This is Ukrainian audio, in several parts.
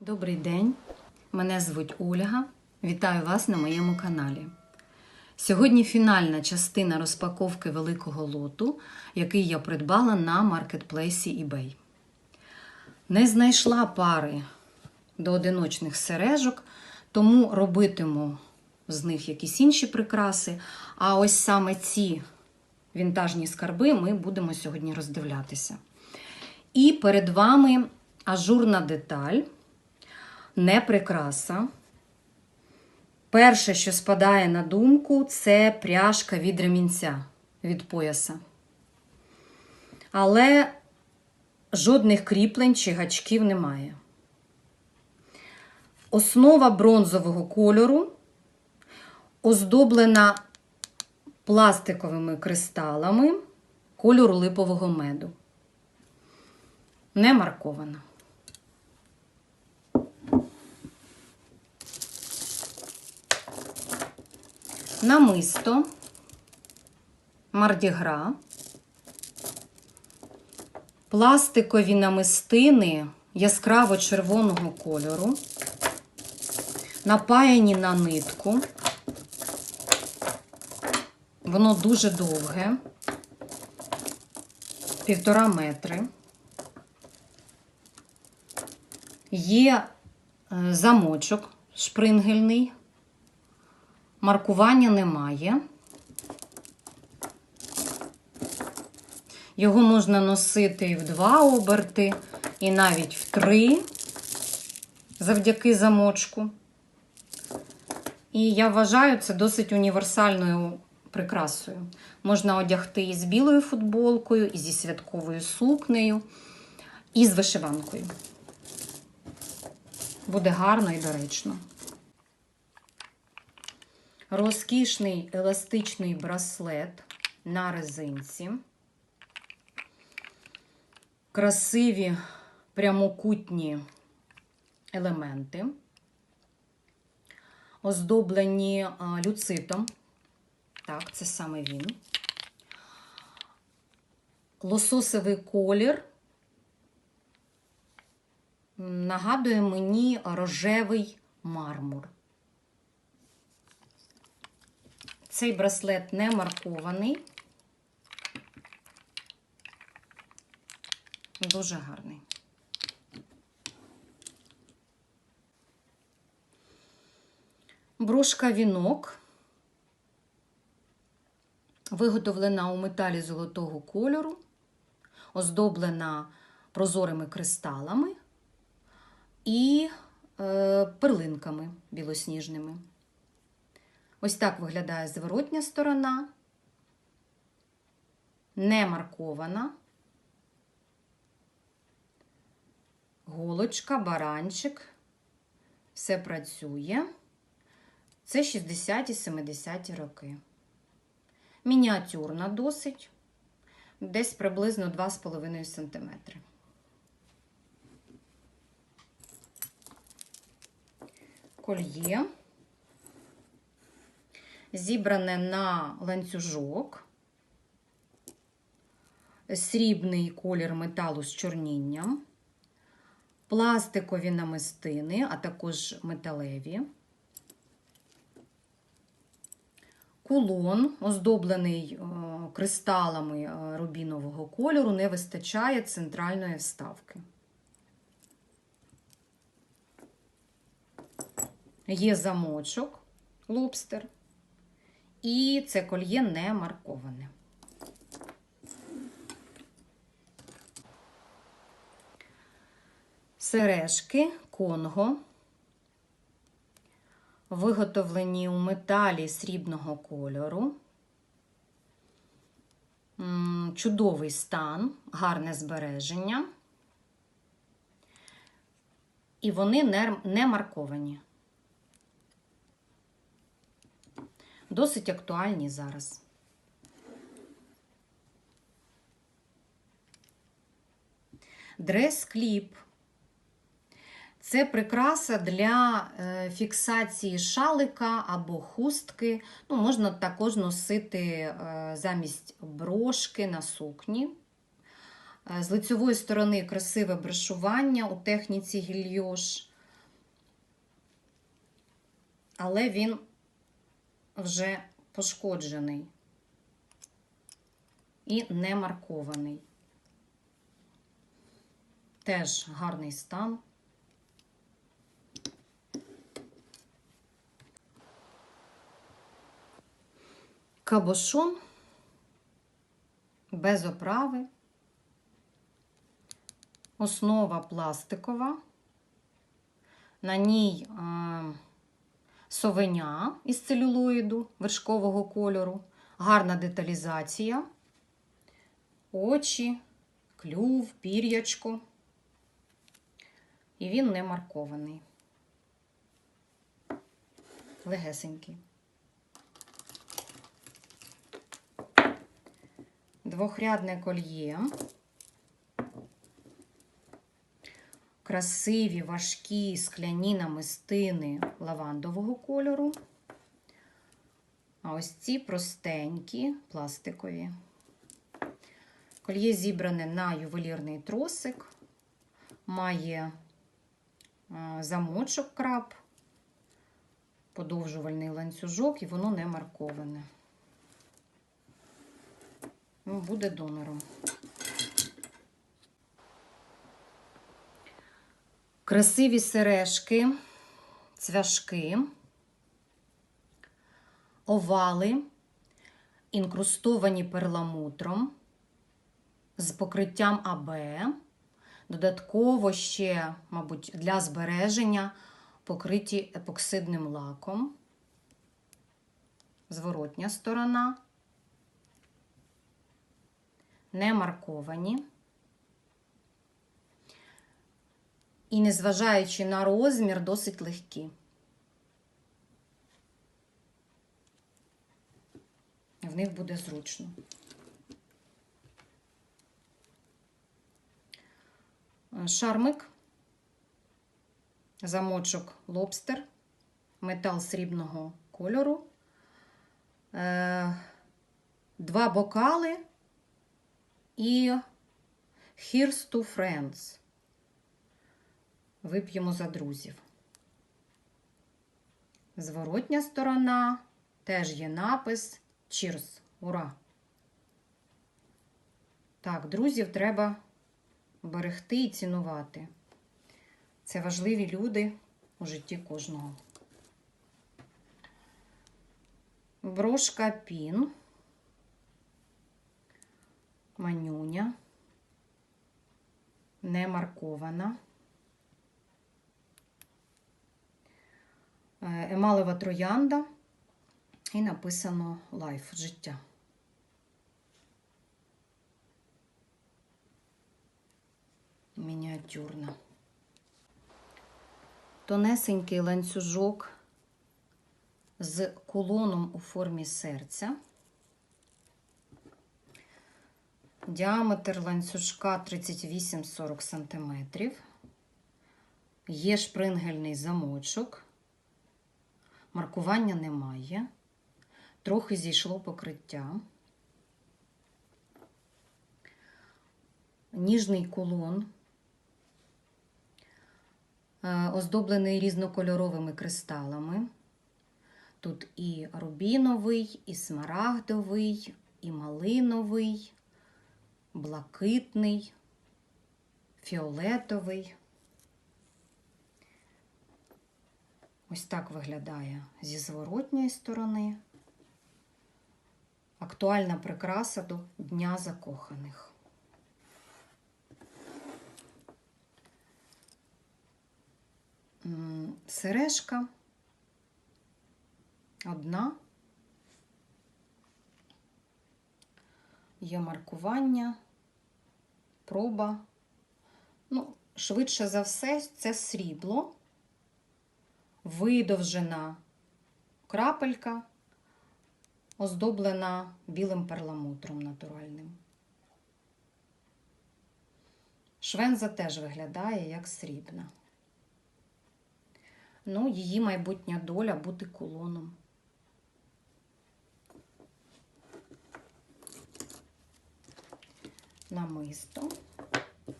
Добрий день, мене звуть Ольга. Вітаю вас на моєму каналі. Сьогодні фінальна частина розпаковки великого лоту, який я придбала на маркетплейсі eBay. Не знайшла пари до одиночних сережок, тому робитиму з них якісь інші прикраси. А ось саме ці вінтажні скарби ми будемо сьогодні роздивлятися. І перед вами ажурна деталь не прикраса. Перше, що спадає на думку, це пряжка від ремінця від пояса. Але жодних кріплень чи гачків немає. Основа бронзового кольору оздоблена пластиковими кристалами кольору липового меду. Не маркована. намисто, мардігра, пластикові намистини яскраво червоного кольору, напаяні на нитку. Воно дуже довге, півтора метри. Є е, замочок шпрингельний. Маркування немає. Його можна носити і в два оберти, і навіть в три, завдяки замочку. І я вважаю це досить універсальною прикрасою. Можна одягти і з білою футболкою, і зі святковою сукнею, і з вишиванкою. Буде гарно і доречно. Розкішний еластичний браслет на резинці. Красиві прямокутні елементи, оздоблені люцитом. Так, це саме він. Лососовий колір нагадує мені рожевий мармур. Цей браслет не маркований. Дуже гарний. Брошка вінок виготовлена у металі золотого кольору, оздоблена прозорими кристалами і е, перлинками білосніжними. Ось так виглядає зворотня сторона, не маркована, голочка, баранчик, все працює. Це 60-70 роки. Мініатюрна досить, десь приблизно 2,5 см. Кольє. Зібране на ланцюжок, срібний колір металу з чорнінням, пластикові намистини, а також металеві, кулон, оздоблений е, кристалами е, рубінового кольору, не вистачає центральної вставки. Є замочок, лобстер. І це кольє не марковане. Сережки Конго, виготовлені у металі срібного кольору. Чудовий стан, гарне збереження. І вони не марковані. досить актуальні зараз. Дрес-кліп Це прикраса для е, фіксації шалика або хустки. Ну, можна також носити е, замість брошки на сукні. Е, З лицевої сторони красиве брошування у техніці гільйош. Але він вже пошкоджений і не маркований. Теж гарний стан. Кабошон без оправи. Основа пластикова. На ній е, совеня із целюлоїду вершкового кольору, гарна деталізація, очі, клюв, пір'ячко. І він не маркований. Легесенький. Двохрядне кольє. Красиві важкі скляні намистини лавандового кольору. А ось ці простенькі пластикові. Кольє зібране на ювелірний тросик, має е, замочок краб, подовжувальний ланцюжок, і воно не марковане. Ну, Буде донором. Красиві сережки, цвяшки, овали, інкрустовані перламутром з покриттям АБ. Додатково ще, мабуть, для збереження покриті епоксидним лаком. Зворотня сторона. Не марковані. І, незважаючи на розмір, досить легкі. В них буде зручно. Шармик, замочок лобстер, метал срібного кольору, е, два бокали і Here's to Friends. Вип'ємо за друзів. Зворотня сторона теж є напис Cheers. Ура! Так, друзів треба берегти і цінувати. Це важливі люди у житті кожного. Брошка пін, манюня, не маркована. Емалева троянда і написано Лайф життя. Мініатюрна. Тонесенький ланцюжок з кулоном у формі серця. Діаметр ланцюжка 38-40 см. Є шпрингельний замочок. Маркування немає. Трохи зійшло покриття. Ніжний кулон, е, оздоблений різнокольоровими кристалами. Тут і рубіновий, і смарагдовий, і малиновий, блакитний, фіолетовий. Ось так виглядає зі зворотньої сторони. Актуальна прикраса до Дня закоханих. Сережка одна. Є маркування, проба. Ну, швидше за все, це срібло видовжена крапелька, оздоблена білим перламутром натуральним. Швенза теж виглядає як срібна. ну, її майбутня доля бути кулоном. Намисто.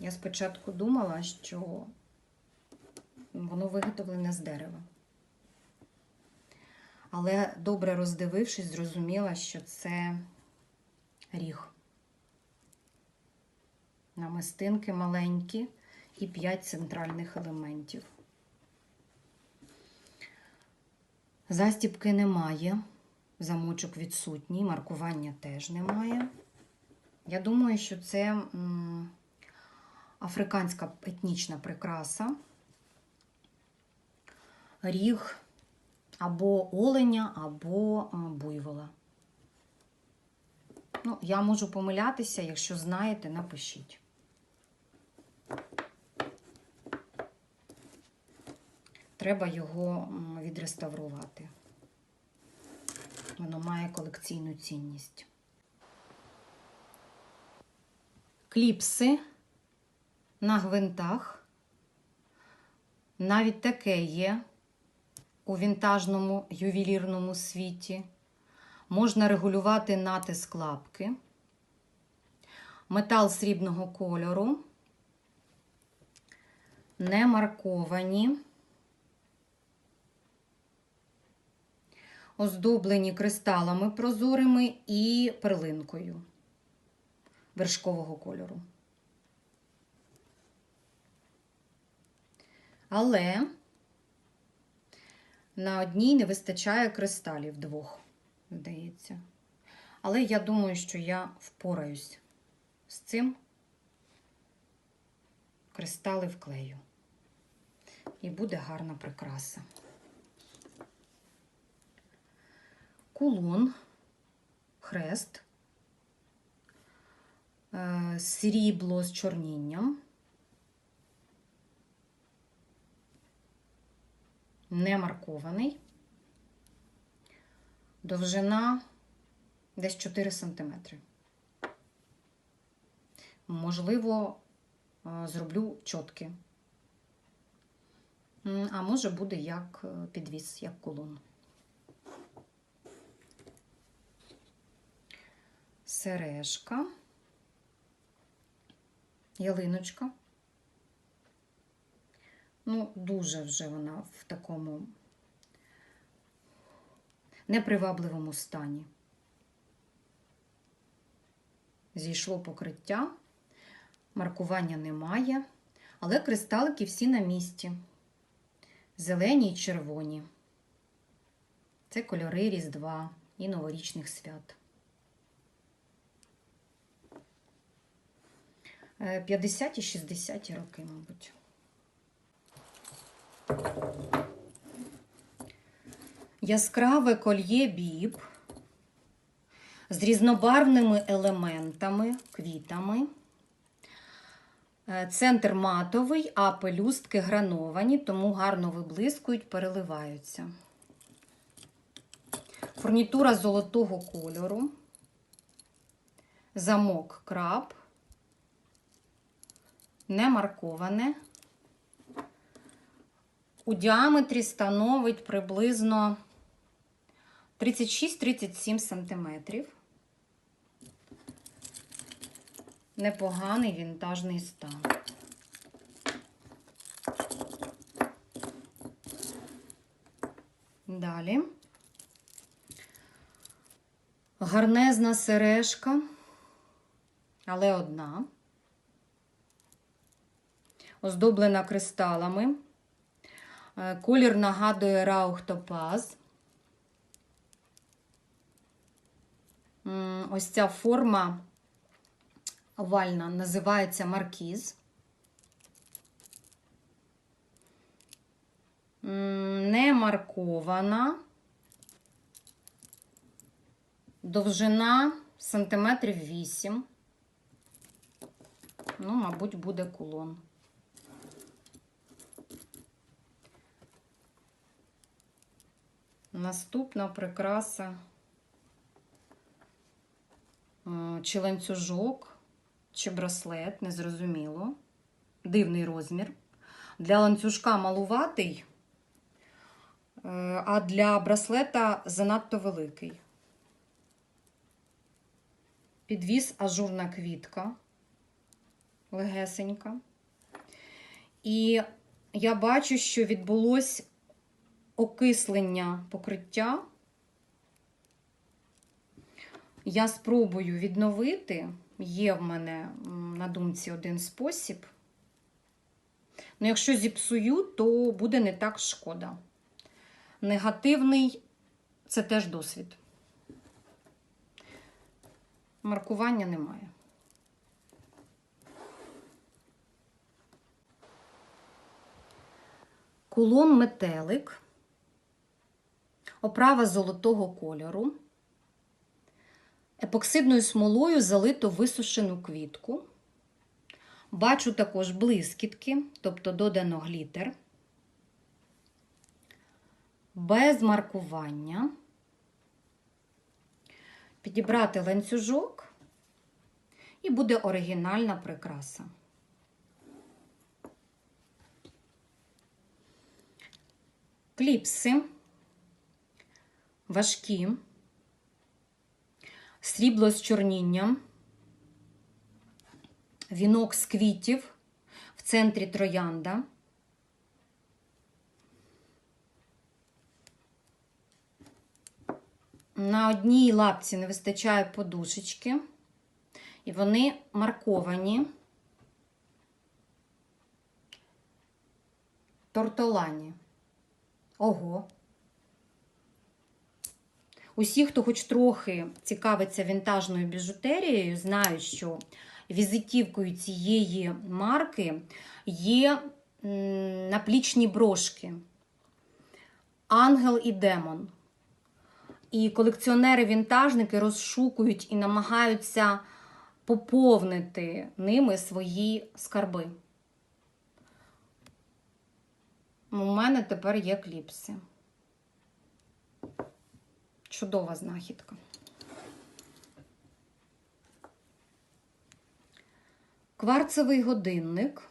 Я спочатку думала, що воно виготовлене з дерева. Але добре роздивившись, зрозуміла, що це ріг. Намистинки маленькі і 5 центральних елементів. Застіпки немає, замочок відсутній, маркування теж немає. Я думаю, що це африканська етнічна прикраса, ріг або оленя, або е, буйвола. Ну, я можу помилятися, якщо знаєте, напишіть. Треба його відреставрувати. Воно має колекційну цінність. Кліпси на гвинтах. Навіть таке є у вінтажному ювелірному світі. Можна регулювати натиск лапки. Метал срібного кольору. Не марковані. Оздоблені кристалами прозорими і перлинкою вершкового кольору. Але на одній не вистачає кристалів двох, здається. Але я думаю, що я впораюсь з цим. Кристали вклею. І буде гарна прикраса. Кулон, хрест, срібло з чорнінням. Не маркований. Довжина десь 4 см. Можливо, е, зроблю чотки. А може буде як е, підвіс, як кулон. Сережка, ялиночка. Ну, дуже вже вона в такому непривабливому стані. Зійшло покриття, маркування немає, але кристалики всі на місці. Зелені й червоні. Це кольори Різдва і новорічних свят. 50 і 60 роки, мабуть. Яскраве кольє біб з різнобарвними елементами, квітами. Е, Центр матовий, а пелюстки грановані, тому гарно виблискують, переливаються. Фурнітура золотого кольору, замок краб, не марковане. У діаметрі становить приблизно 36-37 сантиметрів. Непоганий вінтажний стан. Далі. Гарнезна сережка, але одна. Оздоблена кристалами. Е, Колір нагадує раухтопаз. Ось ця форма овальна називається маркіз. Не маркована. Довжина сантиметрів 8. Ну, мабуть, буде кулон. Наступна прикраса чи ланцюжок, чи браслет, незрозуміло. Дивний розмір. Для ланцюжка малуватий, Е, А для браслета занадто великий. Підвіз ажурна квітка, легесенька. І я бачу, що відбулось окислення покриття. Я спробую відновити. Є в мене на думці один спосіб. Ну, якщо зіпсую, то буде не так шкода. Негативний це теж досвід. Маркування немає. Кулон метелик, оправа золотого кольору, епоксидною смолою залито висушену квітку. Бачу також блискітки, тобто додано глітер, без маркування. Підібрати ланцюжок і буде оригінальна прикраса. Кліпси важкі, срібло з чорнінням, вінок з квітів в центрі троянда. На одній лапці не вистачає подушечки, і вони марковані тортолані. Ого. Усі, хто хоч трохи цікавиться вінтажною біжутерією, знають, що візитівкою цієї марки є наплічні брошки Ангел і Демон. І колекціонери-вінтажники розшукують і намагаються поповнити ними свої скарби. У мене тепер є кліпси. Чудова знахідка. Кварцевий годинник.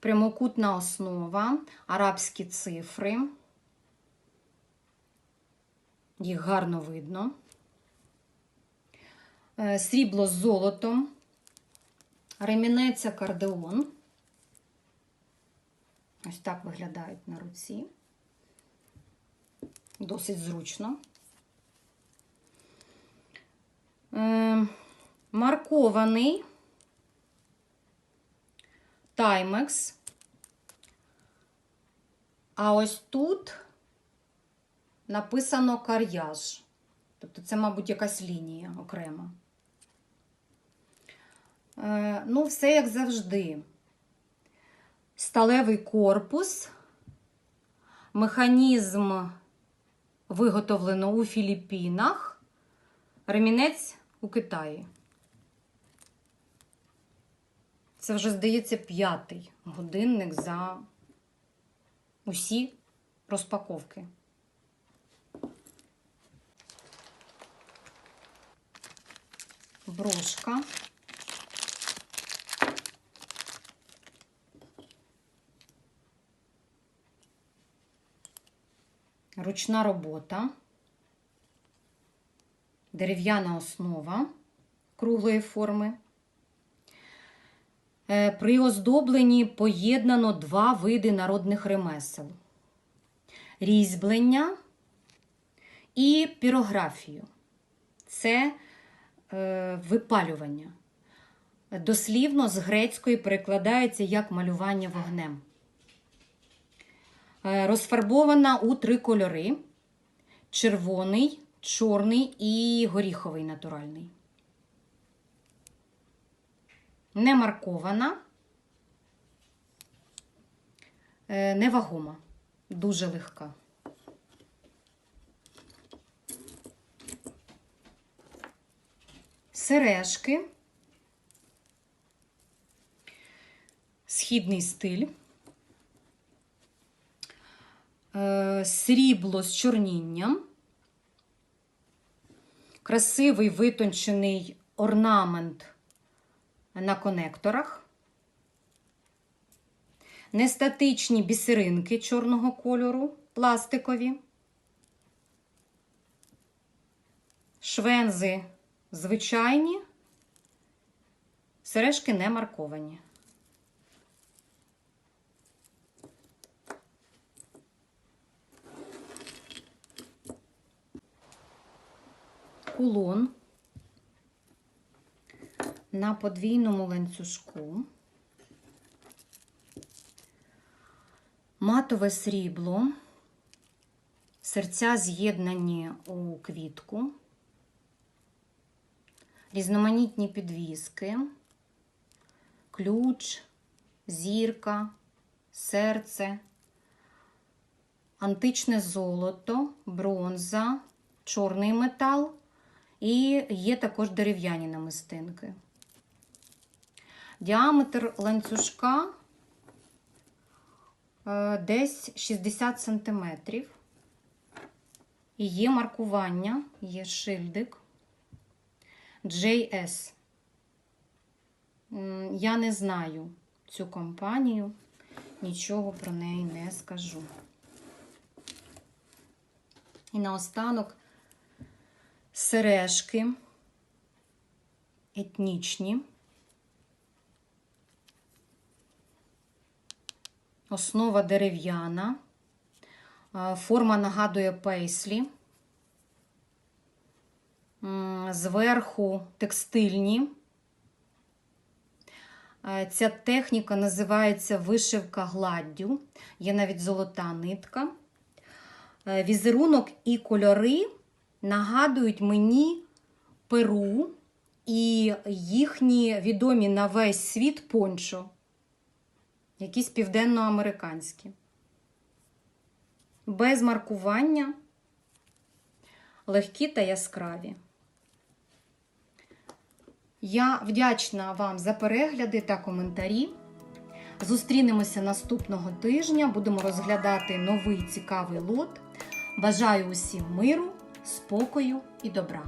Прямокутна основа, арабські цифри. Їх гарно видно. Е, Срібло з золотом, ремінець акордеон. Ось так виглядають на руці. Досить зручно. Е, маркований таймекс. А ось тут написано кар'яж. Тобто це, мабуть, якась лінія окрема. Е, ну, все як завжди. Сталевий корпус, механізм виготовлено у Філіппінах, ремінець у Китаї. Це вже, здається, п'ятий годинник за усі розпаковки. Брошка. Ручна робота, дерев'яна основа круглої форми. Е, При оздобленні поєднано два види народних ремесел: різьблення і пірографію. Це е, випалювання. Дослівно з грецької перекладається як малювання вогнем. Е, Розфарбована у три кольори: червоний, чорний і горіховий натуральний. Не маркована, е, невагома, дуже легка. Сережки, східний стиль. Е, срібло з чорнінням, красивий витончений орнамент на конекторах, нестатичні бісеринки чорного кольору, пластикові, швензи звичайні, сережки не марковані. Кулон на подвійному ланцюжку. Матове срібло, серця з'єднані у квітку, різноманітні підвіски, ключ, зірка, серце, античне золото, бронза, чорний метал і є також дерев'яні намистинки. Діаметр ланцюжка е, десь 60 см. І є маркування, є шильдик JS. Я не знаю цю компанію, нічого про неї не скажу. І наостанок сережки етнічні. Основа дерев'яна. Е, Форма нагадує пейслі. Зверху текстильні. Е, Ця техніка називається вишивка гладдю. Є навіть золота нитка. Е, Візерунок і кольори нагадують мені Перу і їхні відомі на весь світ пончо якісь південноамериканські. Без маркування, легкі та яскраві. Я вдячна вам за перегляди та коментарі. Зустрінемося наступного тижня. Будемо розглядати новий цікавий лот. Бажаю усім миру, спокою і добра.